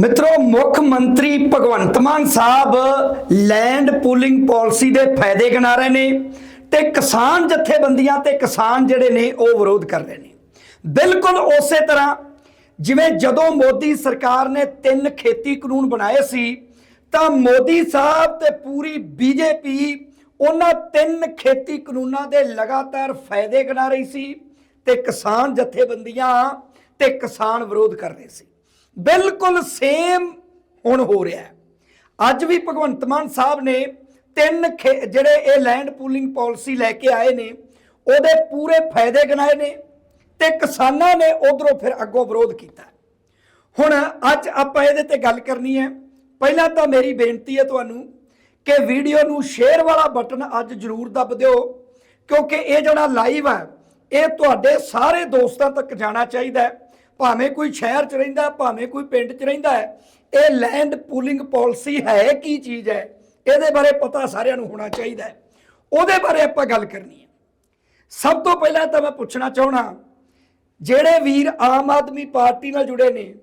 ਮਿੱਤਰੋ, ਮੁੱਖ ਮੰਤਰੀ Bhagwant Mann Sahib land pooling policy ਦੇ ਫਾਇਦੇ ਗਿਣਾ ਰਹੇ ਨੇ ਤੇ ਕਿਸਾਨ ਜਥੇਬੰਦੀਆਂ ਤੇ ਕਿਸਾਨ ਜਿਹੜੇ ਨੇ, ਉਹ ਵਿਰੋਧ ਕਰ ਰਹੇ ਨੇ। ਬਿਲਕੁਲ ਉਸੇ ਤਰ੍ਹਾਂ, ਜਿਵੇਂ ਜਦੋਂ ਮੋਦੀ ਸਰਕਾਰ ਨੇ ਤਿੰਨ ਖੇਤੀ ਕਾਨੂੰਨ ਬਣਾਏ ਸੀ, ਤਾਂ ਮੋਦੀ ਸਾਹਿਬ ਤੇ ਪੂਰੀ ਬੀਜੇਪੀ ਉਹਨਾਂ ਤਿੰਨ ਖੇਤੀ ਕਾਨੂੰਨਾਂ ਦੇ ਲਗਾਤਾਰ ਫਾਇਦੇ ਗਿਣਾ ਰਹੀ ਸੀ ਤੇ ਕਿਸਾਨ ਜਥੇਬੰਦੀਆਂ ਤੇ ਕਿਸਾਨ ਵਿਰੋਧ ਕਰ ਰਹੇ ਸੀ। ਬਿਲਕੁਲ ਸੇਮ ਹੁਣ ਹੋ ਰਿਹਾ ਹੈ। ਅੱਜ ਵੀ ਭਗਵੰਤ ਮਾਨ ਸਾਹਿਬ ਨੇ ਤਿੰਨ ਖੇ- ਜਿਹੜੇ ਇਹ ਲੈਂਡ ਪੂਲਿੰਗ ਪਾਲਿਸੀ ਲੈ ਕੇ ਆਏ ਨੇ, ਉਹਦੇ ਪੂਰੇ ਫਾਇਦੇ ਗਿਣਾਏ ਨੇ ਤੇ ਕਿਸਾਨਾਂ ਨੇ ਉਧਰੋਂ ਫਿਰ ਅੱਗੋਂ ਵਿਰੋਧ ਕੀਤਾ। ਹੁਣ ਅੱਜ ਆਪਾਂ ਇਹਦੇ ਤੇ ਗੱਲ ਕਰਨੀ ਹੈ। ਪਹਿਲਾਂ ਤਾਂ ਮੇਰੀ ਬੇਨਤੀ ਹੈ ਤੁਹਾਨੂੰ ਕਿ ਵੀਡੀਓ ਨੂੰ ਸ਼ੇਅਰ ਵਾਲਾ ਬਟਨ ਅੱਜ ਜ਼ਰੂਰ ਦੱਬ ਦਿਓ, ਕਿਉਂਕਿ ਇਹ ਜਿਹੜਾ ਲਾਈਵ ਹੈ, ਇਹ ਤੁਹਾਡੇ ਸਾਰੇ ਦੋਸਤਾਂ ਤੱਕ ਜਾਣਾ ਚਾਹੀਦਾ ਹੈ। ਭਾਵੇਂ ਕੋਈ ਸ਼ਹਿਰ 'ਚ ਰਹਿੰਦਾ, ਭਾਵੇਂ ਕੋਈ ਪਿੰਡ 'ਚ ਰਹਿੰਦਾ ਹੈ, ਇਹ ਲੈਂਡ ਪੂਲਿੰਗ ਪਾਲਿਸੀ ਹੈ ਕੀ ਚੀਜ਼ ਹੈ? ਇਹਦੇ ਬਾਰੇ ਪਤਾ ਸਾਰਿਆਂ ਨੂੰ ਹੋਣਾ ਚਾਹੀਦਾ ਹੈ। ਉਹਦੇ ਬਾਰੇ ਆਪਾਂ ਗੱਲ ਕਰਨੀ ਹੈ। ਸਭ ਤੋਂ ਪਹਿਲਾਂ ਤਾਂ ਮੈਂ ਪੁੱਛਣਾ ਚਾਹਣਾ ਜਿਹੜੇ ਵੀਰ ਆਮ ਆਦਮੀ ਪਾਰਟੀ ਨਾਲ ਜੁੜੇ ਨੇ,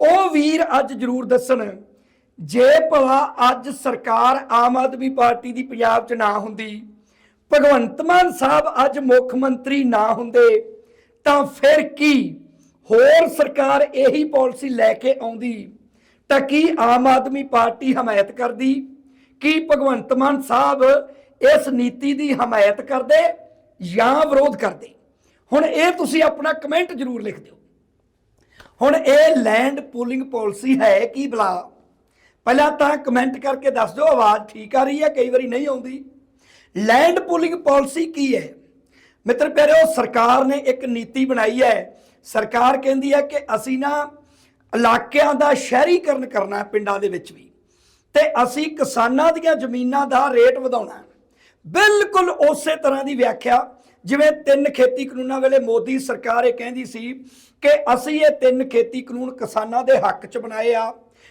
ਉਹ ਵੀਰ ਅੱਜ ਜ਼ਰੂਰ ਦੱਸਣ, ਜੇ ਭਲਾ ਅੱਜ ਸਰਕਾਰ ਆਮ ਆਦਮੀ ਪਾਰਟੀ ਦੀ ਪੰਜਾਬ 'ਚ ਨਾ ਹੁੰਦੀ, ਭਗਵੰਤ ਮਾਨ ਸਾਹਿਬ ਅੱਜ ਮੁੱਖ ਮੰਤਰੀ ਨਾ ਹੁੰਦੇ, ਤਾਂ ਫਿਰ ਕੀ? ਹੋਰ ਸਰਕਾਰ ਇਹੀ ਪਾਲਿਸੀ ਲੈ ਕੇ ਆਉਂਦੀ ਤਾਂ ਕੀ ਆਮ ਆਦਮੀ ਪਾਰਟੀ ਹਮਾਇਤ ਕਰਦੀ? ਕੀ ਭਗਵੰਤ ਮਾਨ ਸਾਹਿਬ ਇਸ ਨੀਤੀ ਦੀ ਹਮਾਇਤ ਕਰਦੇ ਜਾਂ ਵਿਰੋਧ ਕਰਦੇ? ਹੁਣ ਇਹ ਤੁਸੀਂ ਆਪਣਾ ਕਮੈਂਟ ਜ਼ਰੂਰ ਲਿਖ ਦਿਓ। ਹੁਣ ਇਹ ਲੈਂਡ ਪੂਲਿੰਗ ਪਾਲਿਸੀ ਹੈ ਕੀ ਬਲਾ? ਪਹਿਲਾਂ ਤਾਂ ਕਮੈਂਟ ਕਰਕੇ ਦੱਸ ਦਿਓ, ਆਵਾਜ਼ ਠੀਕ ਆ ਰਹੀ ਹੈ, ਕਈ ਵਾਰੀ ਨਹੀਂ ਆਉਂਦੀ। ਲੈਂਡ ਪੂਲਿੰਗ ਪਾਲਿਸੀ ਕੀ ਹੈ? ਮਿੱਤਰ ਪਿਆਰਿਓ, ਸਰਕਾਰ ਨੇ ਇੱਕ ਨੀਤੀ ਬਣਾਈ ਹੈ ਸਰਕਾਰ ਕਹਿੰਦੀ ਹੈ ਕਿ ਅਸੀਂ ਨਾ ਇਲਾਕਿਆਂ ਦਾ ਸ਼ਹਿਰੀਕਰਨ ਕਰਨਾ ਹੈ, ਪਿੰਡਾਂ ਦੇ ਵਿੱਚ ਵੀ। ਤੇ ਅਸੀਂ ਕਿਸਾਨਾਂ ਦੀਆਂ ਜ਼ਮੀਨਾਂ ਦਾ ਰੇਟ ਵਧਾਉਣਾ ਹੈ। ਬਿਲਕੁਲ ਉਸੇ ਤਰ੍ਹਾਂ ਦੀ ਵਿਆਖਿਆ, ਜਿਵੇਂ ਤਿੰਨ ਖੇਤੀ ਕਾਨੂੰਨਾਂ ਵੇਲੇ ਮੋਦੀ ਸਰਕਾਰ ਇਹ ਕਹਿੰਦੀ ਸੀ ਕਿ ਅਸੀਂ ਇਹ ਤਿੰਨ ਖੇਤੀ ਕਾਨੂੰਨ ਕਿਸਾਨਾਂ ਦੇ ਹੱਕ 'ਚ ਬਣਾਏ ਆ,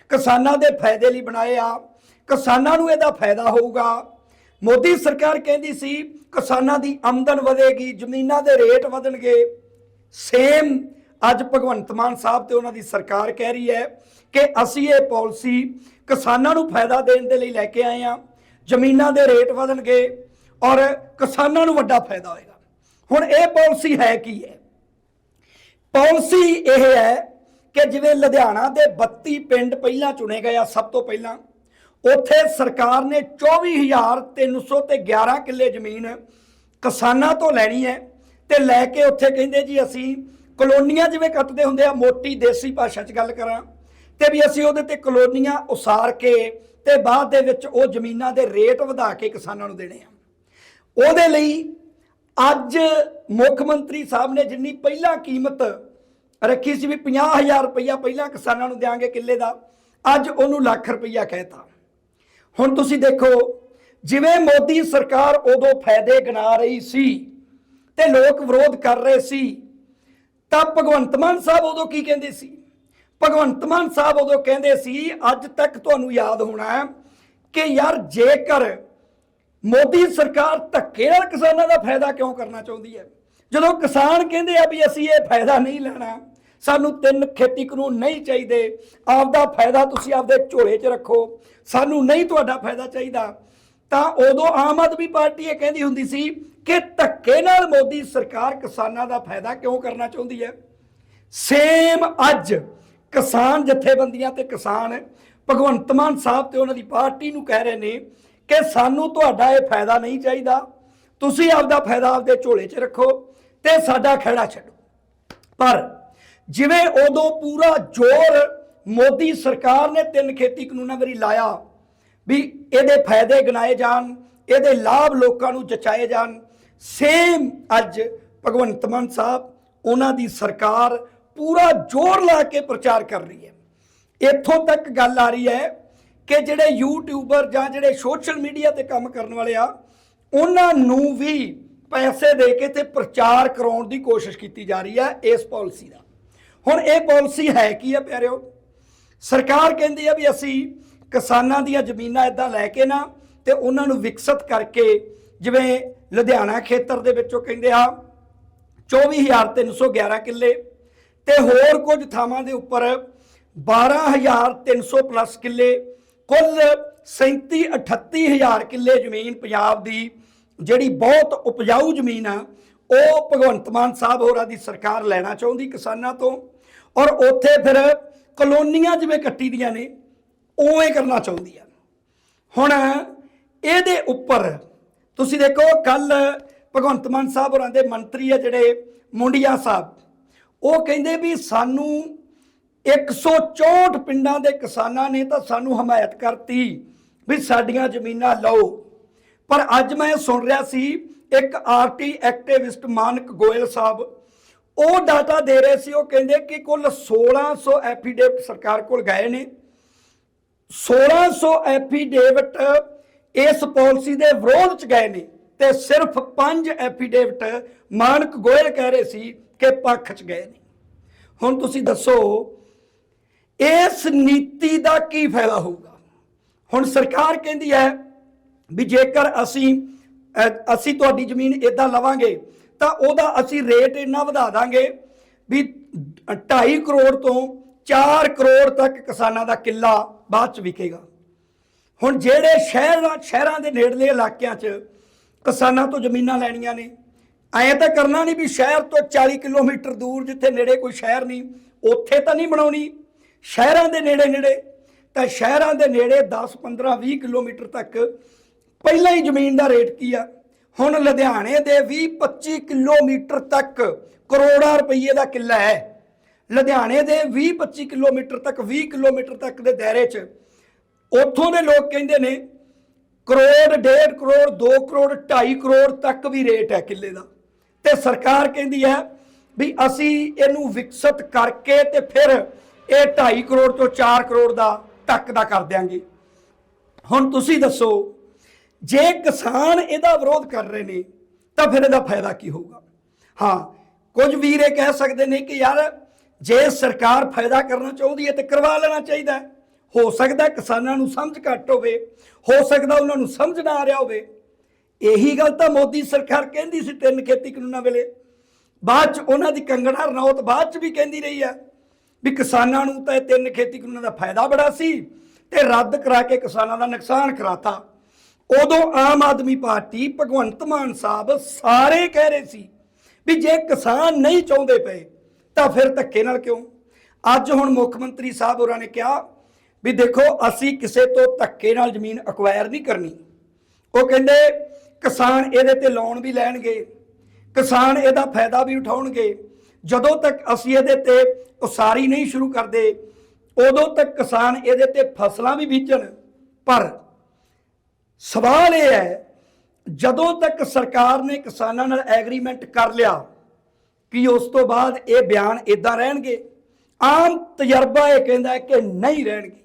ਕਿਸਾਨਾਂ ਦੇ ਫਾਇਦੇ ਲਈ ਬਣਾਏ ਆ, ਕਿਸਾਨਾਂ ਨੂੰ ਇਹਦਾ ਫਾਇਦਾ ਹੋਊਗਾ। ਮੋਦੀ ਸਰਕਾਰ ਕਹਿੰਦੀ ਸੀ, ਕਿਸਾਨਾਂ ਦੀ ਆਮਦਨ ਵਧੇਗੀ, ਜ਼ਮੀਨਾਂ ਦੇ ਰੇਟ ਵਧਣਗੇ। ਸੇਮ ਅੱਜ ਭਗਵੰਤ ਮਾਨ ਸਾਹਿਬ ਤੇ ਉਹਨਾਂ ਦੀ ਸਰਕਾਰ ਕਹਿ ਰਹੀ ਹੈ ਕਿ ਅਸੀਂ ਇਹ ਪਾਲਿਸੀ ਕਿਸਾਨਾਂ ਨੂੰ ਫਾਇਦਾ ਦੇਣ ਦੇ ਲਈ ਲੈ ਕੇ ਆਏ ਆ ਜ਼ਮੀਨਾਂ ਦੇ ਰੇਟ ਵਧਣਗੇ ਔਰ ਕਿਸਾਨਾਂ ਨੂੰ ਵੱਡਾ ਫਾਇਦਾ ਹੋਏਗਾ। ਹੁਣ ਇਹ ਪਾਲਿਸੀ ਹੈ ਕੀ ਹੈ? ਪਾਲਿਸੀ ਇਹ ਹੈ ਕਿ ਜਿਵੇਂ ਲੁਧਿਆਣਾ ਦੇ 32 ਪਿੰਡ ਪਹਿਲਾਂ ਚੁਣੇ ਗਏ ਆ ਸਭ ਤੋਂ ਪਹਿਲਾਂ, ਉੱਥੇ ਸਰਕਾਰ ਨੇ 24300 ਤੇ 11 ਕਿੱਲੇ ਜ਼ਮੀਨ ਕਿਸਾਨਾਂ ਤੋਂ ਲੈਣੀ ਹੈ। ਤੇ ਲੈ ਕੇ ਉੱਥੇ ਕਹਿੰਦੇ ਜੀ ਅਸੀਂ ਕਲੋਨੀਆਂ ਜਿਵੇਂ ਕੱਟਦੇ ਹੁੰਦੇ ਆ, ਮੋਟੀ ਦੇਸੀ ਭਾਸ਼ਾ 'ਚ ਗੱਲ ਕਰਾਂ, ਤੇ ਵੀ ਅਸੀਂ ਉਹਦੇ ਤੇ ਕਲੋਨੀਆਂ ਉਸਾਰ ਕੇ ਤੇ ਬਾਅਦ ਦੇ ਵਿੱਚ ਉਹ ਜ਼ਮੀਨਾਂ ਦੇ ਰੇਟ ਵਧਾ ਕੇ ਕਿਸਾਨਾਂ ਨੂੰ ਦੇਣੇ ਆ। ਉਹਦੇ ਲਈ ਅੱਜ ਮੁੱਖ ਮੰਤਰੀ ਸਾਹਿਬ ਨੇ ਜਿੰਨੀ ਪਹਿਲਾਂ ਕੀਮਤ ਰੱਖੀ ਸੀ ਵੀ 50000 ਰੁਪਇਆ ਪਹਿਲਾਂ ਕਿਸਾਨਾਂ ਨੂੰ ਦਿਆਂਗੇ ਕਿੱਲੇ ਦਾ, ਅੱਜ ਉਹਨੂੰ ਲੱਖ ਰੁਪਇਆ ਕਹਿਤਾ। ਹੁਣ ਤੁਸੀਂ ਦੇਖੋ, ਜਿਵੇਂ ਮੋਦੀ ਸਰਕਾਰ ਉਦੋਂ ਫਾਇਦੇ ਗਿਣਾ ਰਹੀ ਸੀ ਤੇ ਲੋਕ ਵਿਰੋਧ ਕਰ ਰਹੇ ਸੀ। ਤਾਂ ਭਗਵੰਤ ਮਾਨ ਸਾਹਿਬ ਉਦੋਂ ਕੀ ਕਹਿੰਦੇ ਸੀ? ਭਗਵੰਤ ਮਾਨ ਸਾਹਿਬ ਉਦੋਂ ਕਹਿੰਦੇ ਸੀ, ਅੱਜ ਤੱਕ ਤੁਹਾਨੂੰ ਯਾਦ ਹੋਣਾ ਕਿ ਯਾਰ ਜੇਕਰ ਮੋਦੀ ਸਰਕਾਰ ਧੱਕੇ ਨਾਲ ਕਿਸਾਨਾਂ ਦਾ ਫਾਇਦਾ ਕਿਉਂ ਕਰਨਾ ਚਾਹੁੰਦੀ ਹੈ? ਜਦੋਂ ਕਿਸਾਨ ਕਹਿੰਦੇ ਆ ਵੀ ਅਸੀਂ ਇਹ ਫਾਇਦਾ ਨਹੀਂ ਲੈਣਾ, ਸਾਨੂੰ ਤਿੰਨ ਖੇਤੀ ਕਾਨੂੰਨ ਨਹੀਂ ਚਾਹੀਦੇ, ਆਪਦਾ ਫਾਇਦਾ ਤੁਸੀਂ ਆਪਦੇ ਝੋਲੇ 'ਚ ਰੱਖੋ, ਸਾਨੂੰ ਨਹੀਂ ਤੁਹਾਡਾ ਫਾਇਦਾ ਚਾਹੀਦਾ, ਤਾਂ ਉਦੋਂ ਆਮ ਆਦਮੀ ਪਾਰਟੀ ਇਹ ਕਹਿੰਦੀ ਹੁੰਦੀ ਸੀ ਕਿ ਧੱਕੇ ਨਾਲ ਮੋਦੀ ਸਰਕਾਰ ਕਿਸਾਨਾਂ ਦਾ ਫਾਇਦਾ ਕਿਉਂ ਕਰਨਾ ਚਾਹੁੰਦੀ ਹੈ? ਸੇਮ ਅੱਜ ਕਿਸਾਨ ਜਥੇਬੰਦੀਆਂ ਤੇ ਕਿਸਾਨ ਭਗਵੰਤ ਮਾਨ ਸਾਹਿਬ ਤੇ ਉਹਨਾਂ ਦੀ ਪਾਰਟੀ ਨੂੰ ਕਹਿ ਰਹੇ ਨੇ ਕਿ ਸਾਨੂੰ ਤੁਹਾਡਾ ਇਹ ਫਾਇਦਾ ਨਹੀਂ ਚਾਹੀਦਾ। ਤੁਸੀਂ ਆਪਦਾ ਫਾਇਦਾ ਆਪਦੇ ਝੋਲੇ 'ਚ ਰੱਖੋ ਤੇ ਸਾਡਾ ਖੜਾ ਛੱਡੋ। ਪਰ ਜਿਵੇਂ ਉਦੋਂ ਪੂਰਾ ਜ਼ੋਰ ਮੋਦੀ ਸਰਕਾਰ ਨੇ ਤਿੰਨ ਖੇਤੀ ਕਾਨੂੰਨਾਂ ਵਰੀ ਲਾਇਆ ਵੀ ਇਹਦੇ ਫਾਇਦੇ ਗਿਣਾਏ ਜਾਣ, ਇਹਦੇ ਲਾਭ ਲੋਕਾਂ ਨੂੰ ਜਚਾਏ ਜਾਣ ਸੇਮ ਅੱਜ ਭਗਵੰਤ ਮਾਨ ਸਾਹਿਬ ਉਹਨਾਂ ਦੀ ਸਰਕਾਰ ਪੂਰਾ ਜ਼ੋਰ ਲਾ ਕੇ ਪ੍ਰਚਾਰ ਕਰ ਰਹੀ ਹੈ। ਇੱਥੋਂ ਤੱਕ ਗੱਲ ਆ ਰਹੀ ਹੈ ਕਿ ਜਿਹੜੇ ਯੂਟਿਊਬਰ ਜਾਂ ਜਿਹੜੇ ਸੋਸ਼ਲ ਮੀਡੀਆ ਤੇ ਕੰਮ ਕਰਨ ਵਾਲੇ ਆ, ਉਹਨਾਂ ਨੂੰ ਵੀ ਪੈਸੇ ਦੇ ਕੇ ਤੇ ਪ੍ਰਚਾਰ ਕਰਾਉਣ ਦੀ ਕੋਸ਼ਿਸ਼ ਕੀਤੀ ਜਾ ਰਹੀ ਹੈ ਇਸ ਪਾਲਿਸੀ ਦਾ ਹੁਣ ਇਹ ਪਾਲਿਸੀ ਹੈ ਕੀ ਹੈ ਪਿਆਰਿਓ? ਸਰਕਾਰ ਕਹਿੰਦੀ ਹੈ ਵੀ ਅਸੀਂ ਕਿਸਾਨਾਂ ਦੀਆਂ ਜ਼ਮੀਨਾਂ ਇਦਾਂ ਲੈ ਕੇ ਨਾ ਤੇ ਉਹਨਾਂ ਨੂੰ ਵਿਕਸਿਤ ਕਰਕੇ ਜਿਵੇਂ ਲੁਧਿਆਣਾ ਖੇਤਰ ਦੇ ਵਿੱਚੋਂ ਕਹਿੰਦੇ ਆ 24311 ਕਿੱਲੇ ਤੇ ਹੋਰ ਕੁਝ ਥਾਵਾਂ ਦੇ ਉੱਪਰ 12300 ਪਲੱਸ ਕਿੱਲੇ, ਕੁੱਲ 37 38000 ਕਿੱਲੇ ਜ਼ਮੀਨ ਪੰਜਾਬ ਦੀ, ਜਿਹੜੀ ਬਹੁਤ ਉਪਜਾਊ ਜ਼ਮੀਨ ਆ, ਉਹ ਭਗਵੰਤ ਮਾਨ ਸਾਹਿਬ ਹੋਰਾਂ ਦੀ ਸਰਕਾਰ ਲੈਣਾ ਚਾਹੁੰਦੀ ਕਿਸਾਨਾਂ ਤੋਂ ਔਰ ਉੱਥੇ ਫਿਰ ਕਲੋਨੀਆਂ ਜਿਵੇਂ ਕੱਟੀ ਦੀਆਂ ਨੇ ਉਵੇਂ ਕਰਨਾ ਚਾਹੁੰਦੀ ਆ। ਹੁਣ ਇਹਦੇ ਉੱਪਰ ਤੁਸੀਂ ਦੇਖੋ ਕੱਲ ਭਗਵੰਤ ਮਾਨ ਸਾਹਿਬ ਹੋਰਾਂ ਦੇ ਮੰਤਰੀ ਆ ਜਿਹੜੇ ਮੁੰਡਿਆ ਸਾਹਿਬ, ਉਹ ਕਹਿੰਦੇ ਵੀ ਸਾਨੂੰ 164 ਪਿੰਡਾਂ ਦੇ ਕਿਸਾਨਾਂ ਨੇ ਤਾਂ ਸਾਨੂੰ ਹਮਾਇਤ ਕਰਤੀ ਵੀ ਸਾਡੀਆਂ ਜ਼ਮੀਨਾਂ ਲਓ। ਪਰ ਅੱਜ ਮੈਂ ਸੁਣ ਰਿਹਾ ਸੀ, ਇੱਕ ਆਰਟੀ ਐਕਟਿਵਿਸਟ ਮਾਨਕ ਗੋਇਲ ਸਾਹਿਬ, ਉਹ ਡਾਟਾ ਦੇ ਰਹੇ ਸੀ, ਉਹ ਕਹਿੰਦੇ ਕਿ ਕੁੱਲ 1600 ਐਫੀਡੇਵਿਟ ਸਰਕਾਰ ਕੋਲ ਗਏ ਨੇ। 1600 ਐਫੀਡੇਵਿਟ ਇਸ ਪਾਲਿਸੀ ਦੇ ਵਿਰੋਧ ਚ ਗਏ ਨੇ ਤੇ ਸਿਰਫ ਪੰਜ ਐਫੀਡੇਵਿਟ ਮਾਨਕ ਗੋਇਲ ਕਹਿ ਰਹੇ ਸੀ ਕਿ ਪੱਖ ਚ ਗਏ ਨੇ। ਹੁਣ ਤੁਸੀਂ ਦੱਸੋ, ਇਸ ਨੀਤੀ ਦਾ ਕੀ ਫਾਇਦਾ ਹੋਊਗਾ? ਹੁਣ ਸਰਕਾਰ ਕਹਿੰਦੀ ਹੈ ਵੀ ਜੇਕਰ ਅਸੀਂ ਅਸੀਂ ਤੁਹਾਡੀ ਜ਼ਮੀਨ ਇਦਾਂ ਲਵਾਂਗੇ, ਤਾਂ ਉਹਦਾ ਅਸੀਂ ਰੇਟ ਇੰਨਾ ਵਧਾ ਦਾਂਗੇ ਵੀ 2.5 ਕਰੋੜ ਤੋਂ 4 ਕਰੋੜ ਤੱਕ ਕਿਸਾਨਾਂ ਦਾ ਕਿੱਲਾ ਬਾਅਦ ਚ ਵਿਕੇਗਾ। ਹੁਣ ਜਿਹੜੇ ਸ਼ਹਿਰ ਸ਼ਹਿਰਾਂ ਦੇ ਨੇੜਲੇ ਇਲਾਕਿਆਂ 'ਚ ਕਿਸਾਨਾਂ ਤੋਂ ਜ਼ਮੀਨਾਂ ਲੈਣੀਆਂ ਨੇ, ਐਂ ਤਾਂ ਕਰਨਾ ਨਹੀਂ ਵੀ ਸ਼ਹਿਰ ਤੋਂ 40 ਕਿਲੋਮੀਟਰ ਦੂਰ ਜਿੱਥੇ ਨੇੜੇ ਕੋਈ ਸ਼ਹਿਰ ਨਹੀਂ, ਉੱਥੇ ਤਾਂ ਨਹੀਂ ਬਣਾਉਣੀ। ਸ਼ਹਿਰਾਂ ਦੇ ਨੇੜੇ ਨੇੜੇ, ਤਾਂ ਸ਼ਹਿਰਾਂ ਦੇ ਨੇੜੇ 10 15 20 ਕਿਲੋਮੀਟਰ ਤੱਕ ਪਹਿਲਾਂ ਹੀ ਜ਼ਮੀਨ ਦਾ ਰੇਟ ਕੀ ਆ? ਹੁਣ ਲੁਧਿਆਣੇ ਦੇ 20 25 ਕਿਲੋਮੀਟਰ ਤੱਕ ਕਰੋੜਾਂ ਰੁਪਏ ਦਾ ਕਿੱਲਾ ਹੈ। ਲੁਧਿਆਣੇ ਦੇ 20 25 ਕਿਲੋਮੀਟਰ ਤੱਕ 20 ਕਿਲੋਮੀਟਰ ਤੱਕ ਦੇ ਦਾਇਰੇ 'ਚ ਉੱਥੋਂ ਦੇ ਲੋਕ ਕਹਿੰਦੇ ਨੇ ਕਰੋੜ, ਡੇਢ ਕਰੋੜ 2 ਕਰੋੜ 2.5 ਕਰੋੜ ਤੱਕ ਵੀ ਰੇਟ ਹੈ ਕਿੱਲੇ ਦਾ। ਤੇ ਸਰਕਾਰ ਕਹਿੰਦੀ ਹੈ ਵੀ ਅਸੀਂ ਇਹਨੂੰ ਵਿਕਸਿਤ ਕਰਕੇ ਤੇ ਫਿਰ ਇਹ 2.5 ਕਰੋੜ ਤੋਂ 4 ਕਰੋੜ ਦਾ ਤੱਕ ਦਾ ਕਰ ਦਿਆਂਗੇ। ਹੁਣ ਤੁਸੀਂ ਦੱਸੋ, ਜੇ ਕਿਸਾਨ ਇਹਦਾ ਵਿਰੋਧ ਕਰ ਰਹੇ ਨੇ, ਤਾਂ ਫਿਰ ਇਹਦਾ ਫਾਇਦਾ ਕੀ ਹੋਊਗਾ? ਹਾਂ, ਕੁਝ ਵੀਰ ਇਹ ਕਹਿ ਸਕਦੇ ਨੇ ਕਿ ਯਾਰ, ਜੇ ਸਰਕਾਰ ਫਾਇਦਾ ਕਰਨਾ ਚਾਹੁੰਦੀ ਹੈ ਤੇ ਕਰਵਾ ਲੈਣਾ ਚਾਹੀਦਾ ਹੈ। ਹੋ ਸਕਦਾ ਕਿਸਾਨਾਂ ਨੂੰ ਸਮਝ ਘੱਟ ਹੋਵੇ, ਹੋ ਸਕਦਾ ਉਹਨਾਂ ਨੂੰ ਸਮਝ ਨਾ ਆ ਰਿਹਾ ਹੋਵੇ। ਇਹੀ ਗੱਲ ਤਾਂ ਮੋਦੀ ਸਰਕਾਰ ਕਹਿੰਦੀ ਸੀ ਤਿੰਨ ਖੇਤੀ ਕਾਨੂੰਨਾਂ ਵੇਲੇ। ਬਾਅਦ ਚ ਉਹਨਾਂ ਦੀ ਕੰਗਣਾ ਰਣੌਤ ਬਾਅਦ ਚ ਵੀ ਕਹਿੰਦੀ ਰਹੀ ਆ ਵੀ ਕਿਸਾਨਾਂ ਨੂੰ ਤਾਂ ਇਹ ਤਿੰਨ ਖੇਤੀ ਕਾਨੂੰਨਾਂ ਦਾ ਫਾਇਦਾ ਬੜਾ ਸੀ ਤੇ ਰੱਦ ਕਰਾ ਕੇ ਕਿਸਾਨਾਂ ਦਾ ਨੁਕਸਾਨ ਕਰਾਤਾ। ਉਦੋਂ ਆਮ ਆਦਮੀ ਪਾਰਟੀ ਭਗਵੰਤ ਮਾਨ ਸਾਹਿਬ ਸਾਰੇ ਕਹਿ ਰਹੇ ਸੀ ਵੀ ਜੇ ਕਿਸਾਨ ਨਹੀਂ ਚਾਹੁੰਦੇ ਪਏ, ਤਾਂ ਫਿਰ ਧੱਕੇ ਨਾਲ ਕਿਉਂ? ਅੱਜ ਹੁਣ ਮੁੱਖ ਮੰਤਰੀ ਸਾਹਿਬ ਹੋਰਾਂ ਨੇ ਕਿਹਾ ਵੀ ਦੇਖੋ, ਅਸੀਂ ਕਿਸੇ ਤੋਂ ਧੱਕੇ ਨਾਲ ਜ਼ਮੀਨ ਅਕਵਾਇਰ ਨਹੀਂ ਕਰਨੀ। ਉਹ ਕਹਿੰਦੇ, ਕਿਸਾਨ ਇਹਦੇ ਤੇ ਲੋਨ ਵੀ ਲੈਣਗੇ, ਕਿਸਾਨ ਇਹਦਾ ਫਾਇਦਾ ਵੀ ਉਠਾਉਣਗੇ। ਜਦੋਂ ਤੱਕ ਅਸੀਂ ਇਹਦੇ ਤੇ ਉਸਾਰੀ ਨਹੀਂ ਸ਼ੁਰੂ ਕਰਦੇ, ਉਦੋਂ ਤੱਕ ਕਿਸਾਨ ਇਹਦੇ ਤੇ ਫਸਲਾਂ ਵੀ ਬੀਜਣ। ਪਰ ਸਵਾਲ ਇਹ ਹੈ, ਜਦੋਂ ਤੱਕ ਸਰਕਾਰ ਨੇ ਕਿਸਾਨਾਂ ਨਾਲ ਐਗਰੀਮੈਂਟ ਕਰ ਲਿਆ, ਕਿ ਉਸ ਤੋਂ ਬਾਅਦ ਇਹ ਬਿਆਨ ਇਦਾਂ ਰਹਿਣਗੇ? ਆਮ ਤਜਰਬਾ ਇਹ ਕਹਿੰਦਾ ਕਿ ਨਹੀਂ ਰਹਿਣਗੇ।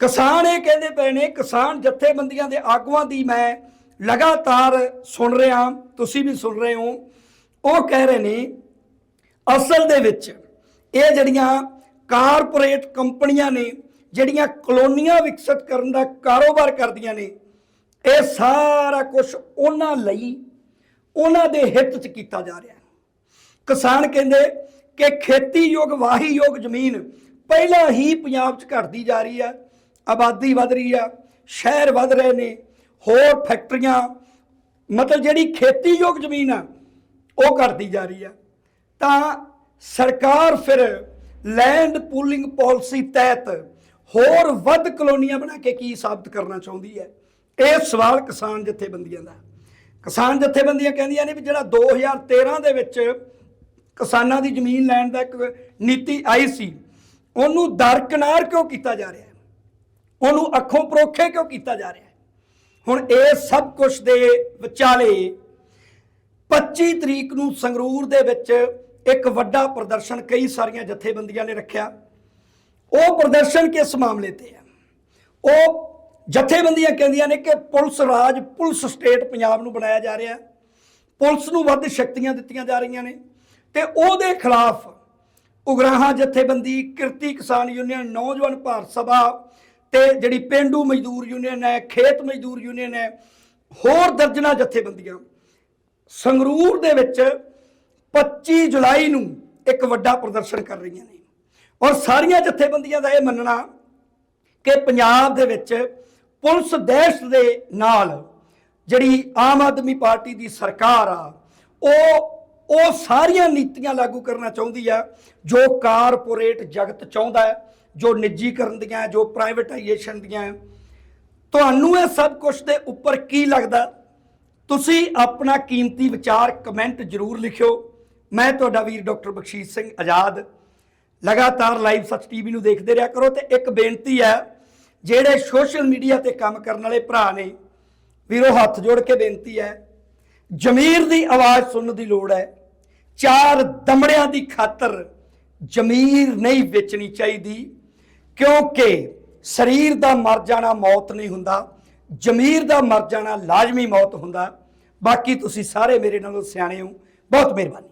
ਕਿਸਾਨ ਇਹ ਕਹਿੰਦੇ ਪਏ ਨੇ, ਕਿਸਾਨ ਜਥੇਬੰਦੀਆਂ ਦੇ ਆਗੂਆਂ ਦੀ ਮੈਂ ਲਗਾਤਾਰ ਸੁਣ ਰਿਹਾ, ਤੁਸੀਂ ਵੀ ਸੁਣ ਰਹੇ ਹੋ। ਉਹ ਕਹਿ ਰਹੇ ਨੇ, ਅਸਲ ਦੇ ਵਿੱਚ ਇਹ ਜਿਹੜੀਆਂ ਕਾਰਪੋਰੇਟ ਕੰਪਨੀਆਂ ਨੇ, ਜਿਹੜੀਆਂ ਕਲੋਨੀਆਂ ਵਿਕਸਿਤ ਕਰਨ ਦਾ ਕਾਰੋਬਾਰ ਕਰਦੀਆਂ ਨੇ, ਇਹ ਸਾਰਾ ਕੁਝ ਉਹਨਾਂ ਲਈ, ਉਹਨਾਂ ਦੇ ਹਿੱਤ 'ਚ ਕੀਤਾ ਜਾ ਰਿਹਾ। ਹੈ ਕਿਸਾਨ ਕਹਿੰਦੇ ਕਿ ਖੇਤੀਯੋਗ, ਵਾਹੀਯੋਗ ਜ਼ਮੀਨ ਪਹਿਲਾਂ ਹੀ ਪੰਜਾਬ 'ਚ ਘਟਦੀ ਜਾ ਰਹੀ ਹੈ। ਆਬਾਦੀ ਵਧ ਰਹੀ ਆ, ਸ਼ਹਿਰ ਵਧ ਰਹੇ ਨੇ, ਹੋਰ ਫੈਕਟਰੀਆਂ, ਮਤਲਬ ਜਿਹੜੀ ਖੇਤੀਯੋਗ ਜ਼ਮੀਨ ਆ, ਉਹ ਘਟਦੀ ਜਾ ਰਹੀ ਆ। ਤਾਂ ਸਰਕਾਰ ਫਿਰ ਲੈਂਡ ਪੂਲਿੰਗ ਪਾਲਿਸੀ ਤਹਿਤ ਹੋਰ ਵੱਧ ਕਲੋਨੀਆਂ ਬਣਾ ਕੇ ਕੀ ਸਾਬਤ ਕਰਨਾ ਚਾਹੁੰਦੀ ਹੈ? ਇਹ ਸਵਾਲ ਕਿਸਾਨ ਜਥੇਬੰਦੀਆਂ ਦਾ। ਕਿਸਾਨ ਜਥੇਬੰਦੀਆਂ ਕਹਿੰਦੀਆਂ ਨੇ ਵੀ ਜਿਹੜਾ 2013 ਦੇ ਵਿੱਚ ਕਿਸਾਨਾਂ ਦੀ ਜ਼ਮੀਨ ਲੈਣ ਦਾ ਇੱਕ ਨੀਤੀ ਆਈ ਸੀ, ਉਹਨੂੰ ਦਰਕਨਾਰ ਕਿਉਂ ਕੀਤਾ ਜਾ ਰਿਹਾ ਹੈ? ਉਹਨੂੰ ਅੱਖੋਂ ਪਰੋਖੇ ਕਿਉਂ ਕੀਤਾ ਜਾ ਰਿਹਾ ਹੈ? ਹੁਣ ਇਹ ਸਭ ਕੁਝ ਦੇ ਵਿਚਾਲੇ 25 ਤਰੀਕ ਨੂੰ ਸੰਗਰੂਰ ਦੇ ਵਿੱਚ ਇੱਕ ਵੱਡਾ ਪ੍ਰਦਰਸ਼ਨ ਕਈ ਸਾਰੀਆਂ ਜਥੇਬੰਦੀਆਂ ਨੇ ਰੱਖਿਆ। ਉਹ ਪ੍ਰਦਰਸ਼ਨ ਕਿਸ ਮਾਮਲੇ ਤੇ ਹੈ? ਉਹ ਜਥੇਬੰਦੀਆਂ ਕਹਿੰਦੀਆਂ ਨੇ ਕਿ police raj, police state Punjab ਨੂੰ ਬਣਾਇਆ ਜਾ ਰਿਹਾ ਪੁਲਿਸ ਨੂੰ ਵੱਧ ਸ਼ਕਤੀਆਂ ਦਿੱਤੀਆਂ ਜਾ ਰਹੀਆਂ ਨੇ ਤੇ ਉਹਦੇ ਖਿਲਾਫ ਉਗਰਾਹਾਂ ਜਥੇਬੰਦੀ, ਕਿਰਤੀ ਕਿਸਾਨ ਯੂਨੀਅਨ, ਨੌਜਵਾਨ ਭਾਰਤ ਸਭਾ ਤੇ ਜਿਹੜੀ ਪਿੰਡੂ ਮਜ਼ਦੂਰ ਯੂਨੀਅਨ ਹੈ, ਖੇਤ ਮਜ਼ਦੂਰ ਯੂਨੀਅਨ ਹੈ, ਹੋਰ ਦਰਜਨਾ ਜਥੇਬੰਦੀਆਂ। ਸੰਗਰੂਰ ਦੇ ਵਿੱਚ 25 ਜੁਲਾਈ ਨੂੰ ਇੱਕ ਵੱਡਾ ਪ੍ਰਦਰਸ਼ਨ ਕਰ ਰਹੀਆਂ ਨੇ। ਔਰ ਸਾਰੀਆਂ ਜਥੇਬੰਦੀਆਂ ਦਾ ਇਹ ਮੰਨਣਾ ਕਿ ਪੰਜਾਬ ਦੇ ਵਿੱਚ ਪੁਲਿਸ ਦਹਿਸ਼ਤ ਦੇ ਨਾਲ ਜਿਹੜੀ ਆਮ ਆਦਮੀ ਪਾਰਟੀ ਦੀ ਸਰਕਾਰ ਆ, ਉਹ ਉਹ ਸਾਰੀਆਂ ਨੀਤੀਆਂ ਲਾਗੂ ਕਰਨਾ ਚਾਹੁੰਦੀ ਆ, ਜੋ ਕਾਰਪੋਰੇਟ ਜਗਤ ਚਾਹੁੰਦਾ ਹੈ, ਜੋ ਨਿੱਜੀਕਰਨ ਦੀਆਂ, ਜੋ ਪ੍ਰਾਈਵੇਟਾਈਜੇਸ਼ਨ ਦੀਆਂ। ਤੁਹਾਨੂੰ ਇਹ ਸਭ ਕੁਝ ਦੇ ਉੱਪਰ ਕੀ ਲੱਗਦਾ? ਤੁਸੀਂ ਆਪਣਾ ਕੀਮਤੀ ਵਿਚਾਰ ਕਮੈਂਟ ਜ਼ਰੂਰ ਲਿਖਿਓ। ਮੈਂ ਤੁਹਾਡਾ ਵੀਰ ਡਾਕਟਰ ਬਖਸ਼ੀਸ਼ ਸਿੰਘ ਆਜ਼ਾਦ। ਲਗਾਤਾਰ ਲਾਈਵ ਸੱਚ ਟੀਵੀ ਨੂੰ ਦੇਖਦੇ ਰਿਹਾ ਕਰੋ ਤੇ ਇੱਕ ਬੇਨਤੀ ਹੈ, ਜਿਹੜੇ ਸੋਸ਼ਲ ਮੀਡੀਆ ਤੇ ਕੰਮ ਕਰਨ ਵਾਲੇ ਭਰਾ ਨੇ, ਵੀਰੋ ਹੱਥ ਜੋੜ ਕੇ ਬੇਨਤੀ ਹੈ ਜ਼ਮੀਰ ਦੀ ਆਵਾਜ਼ ਸੁਣਨ ਦੀ ਲੋੜ ਹੈ। ਚਾਰ ਦਮੜਿਆਂ ਦੀ ਖਾਤਰ ਜ਼ਮੀਰ ਨਹੀਂ ਵੇਚਣੀ ਚਾਹੀਦੀ, ਕਿਉਂਕਿ ਸਰੀਰ ਦਾ ਮਰ ਜਾਣਾ ਮੌਤ ਨਹੀਂ ਹੁੰਦਾ, ਜ਼ਮੀਰ ਦਾ ਮਰ ਜਾਣਾ ਲਾਜ਼ਮੀ ਮੌਤ ਹੁੰਦਾ। ਬਾਕੀ ਤੁਸੀਂ ਸਾਰੇ ਮੇਰੇ ਨਾਲੋਂ ਸਿਆਣੇ ਹੋ। ਬਹੁਤ ਮਿਹਰਬਾਨੀ।